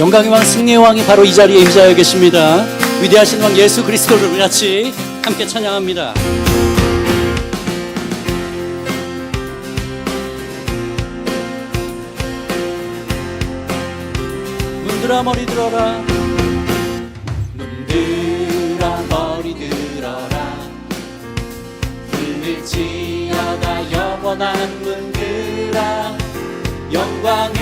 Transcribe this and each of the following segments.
영광의 왕 승리의 왕이 바로 이 자리에 임자하여 계십니다. 위대하신 왕 예수 그리스도를 같이 함께 찬양합니다. 문들아 머리 들어라 문들아 머리 들어라 불일지어다 영원한 문들아 영광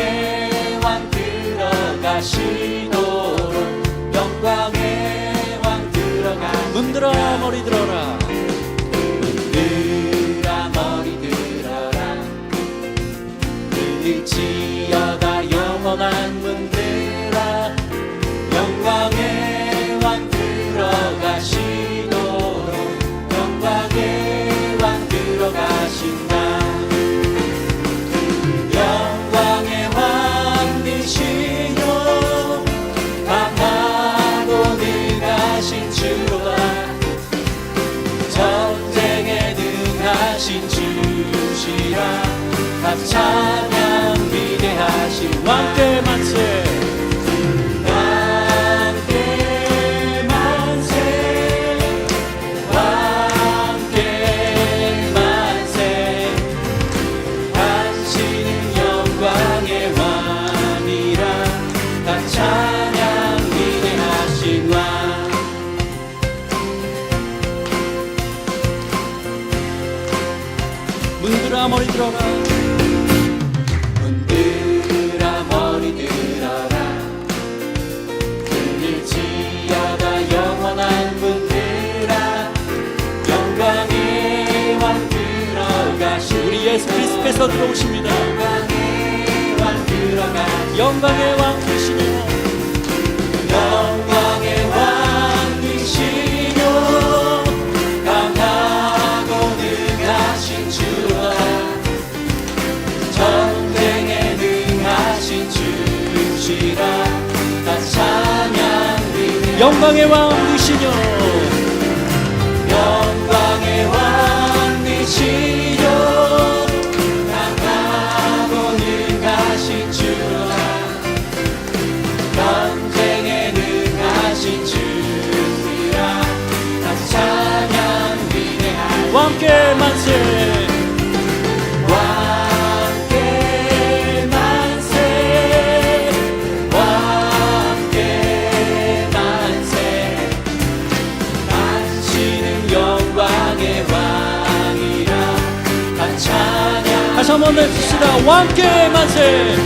지어다 영원한 문들아 영광의 왕 들어가시도록 영광의 왕 들어가신다. 영광의 왕 되시며 강하고 능하신 주로다. 전쟁에 능하신 주시라. 위대하 그리스도께서 들어오십니다. 영광의 왕 들어가 영광의 왕 되시며 영광의 왕 되시며 강하고 능하신 주와 전쟁에 능하신 주시라 다 찬양 영광의 왕 되시며 찬양 다시 한번 해주시다 왕께 만세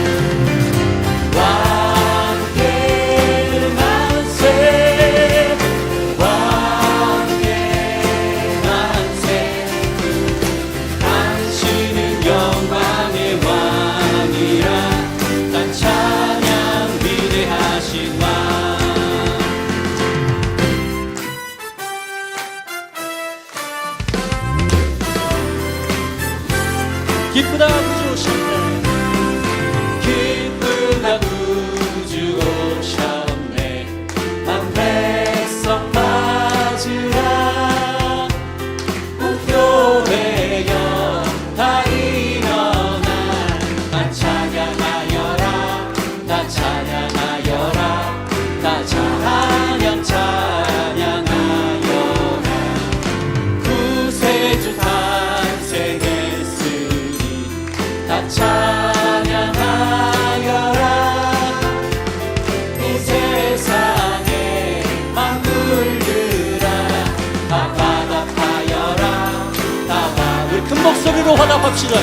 화답합시다.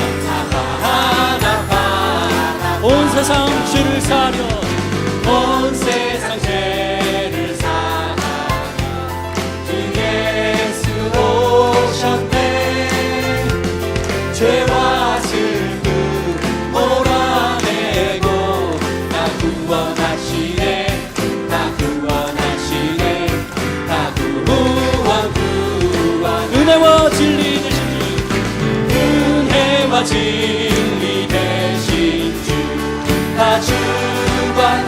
온 세상 죄를 사려 진리 대신 주 다 주관하시니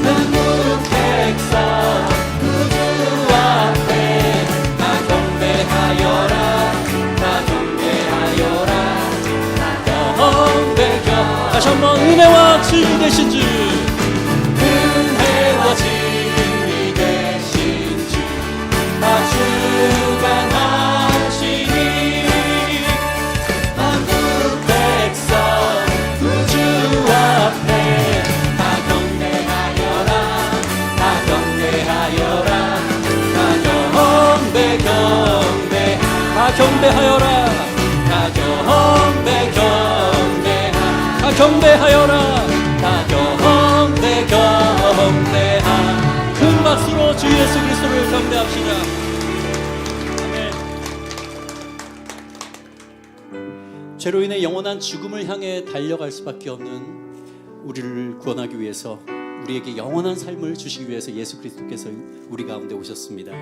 그분 백사 그주 앞에 나 경배하여라 나 경배하여라 나 경배겨 다시 한번 은혜와 진리 되신 주. 경배하여라. 다 경배 경배하. 다 경배하여라. 다 경배 경배하. 큰 박수로 주 예수 그리스도를 경배합시다. 죄로 인해 영원한 죽음을 향해 달려갈 수밖에 없는 우리를 구원하기 위해서 우리에게 영원한 삶을 주시기 위해서 예수 그리스도께서 우리 가운데 오셨습니다.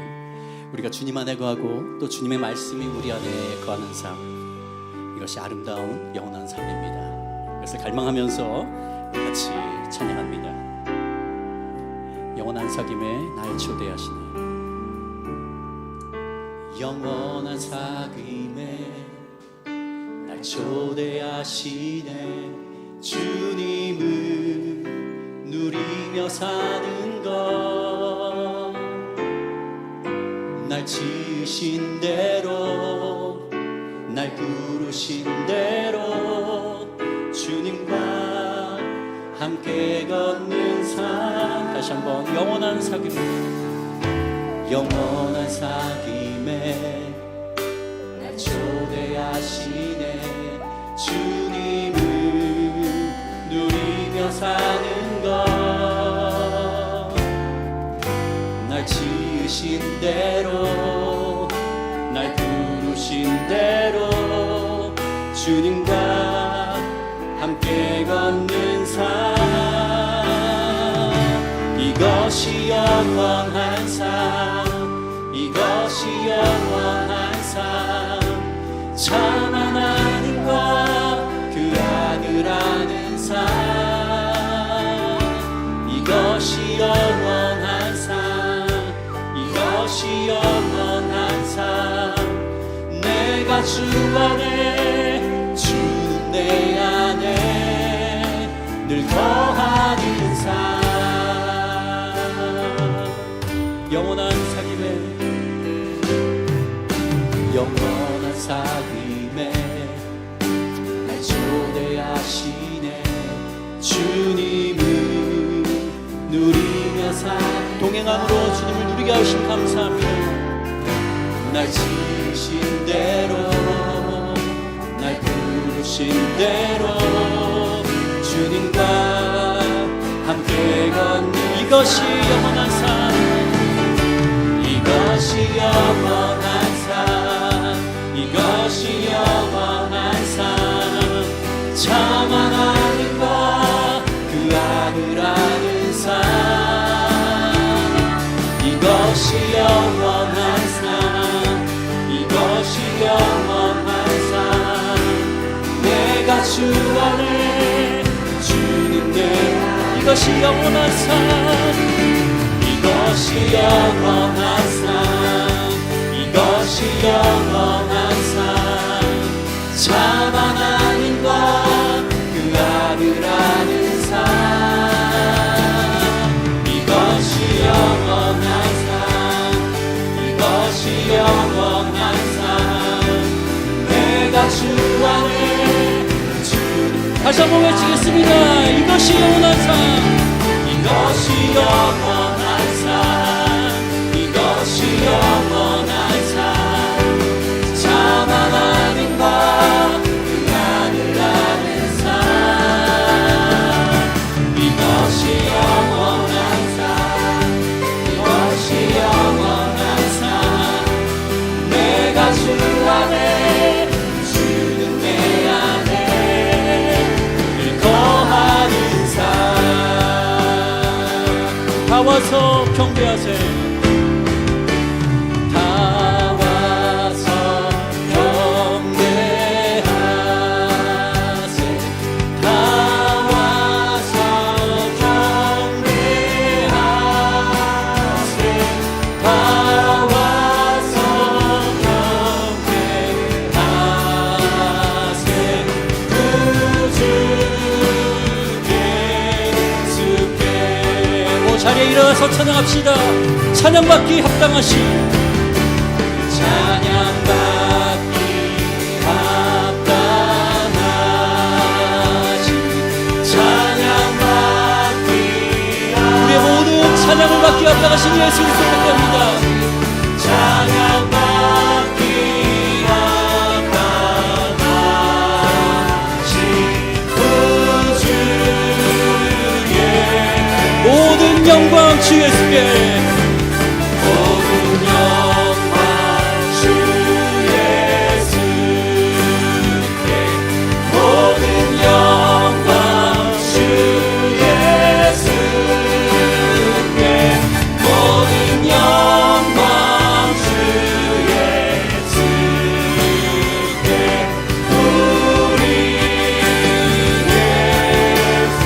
우리가 주님 안에 거하고 또 주님의 말씀이 우리 안에 거하는 삶 이것이 아름다운 영원한 삶입니다. 그래서 갈망하면서 같이 찬양합니다. 영원한 사귐에 날 초대하시네 영원한 사귐에 날 초대하시네 주님을 누리며 사는 것 날 지으신 대로 날 부르신 대로 주님과 함께 걷는 삶. 다시 한번 영원한 사귐 영원한 사귐에 날 초대하시 것이 영원한 삶. 참 하나님과 그 아들 아는 삶. 이것이 영원한 삶. 이것이 영원한 삶. 내가 주 안에 동행함으로 주님을 누리게 하신 감사합니다. 날 지으신 대로 날 부르신 대로 주님과 함께 걷는 이것이 영원한 삶 이것이 영원한 삶 이것 이것이 영원한 삶 이것이 영원한 삶 이것이 영원한 삶참 하나님과 그 아들 아는 삶 이것이 영원한 삶 이것이 영원한 삶 다시 한번 외치겠습니다. 이것이 영원한 삶. 이것이 영원한 함께 일어나서 찬양합시다. 찬양받기 합당하시. 찬양받기 합당하시. 찬양받기 우리의 모든 찬양을 받기 합당하신 예수 그리스도 때문입니다.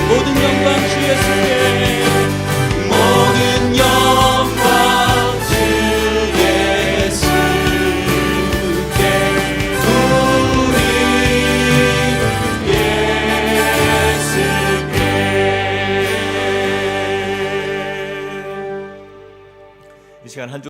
모든 영광 주 예수께